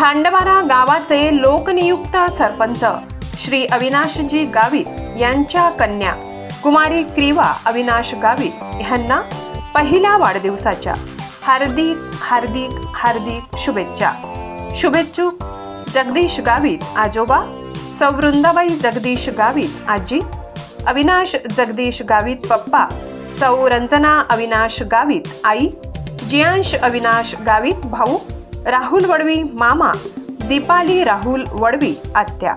खांडवारा गावाचे लोकनियुक्त सरपंच श्री अविनाशजी गावित यांच्या कन्या कुमारी क्रीवा अविनाश गावित यांना पहिल्या वाढदिवसाच्या हार्दिक हार्दिक हार्दिक शुभेच्छा. शुभेच्छुक जगदीश गावित आजोबा सौवृंदाबाई जगदीश गावित आजी अविनाश जगदीश गावित पप्पा सौ रंजना अविनाश गावित आई जियांश अविनाश गावित भाऊ राहुल वडवी मामा दीपाली राहुल वडवी आत्या.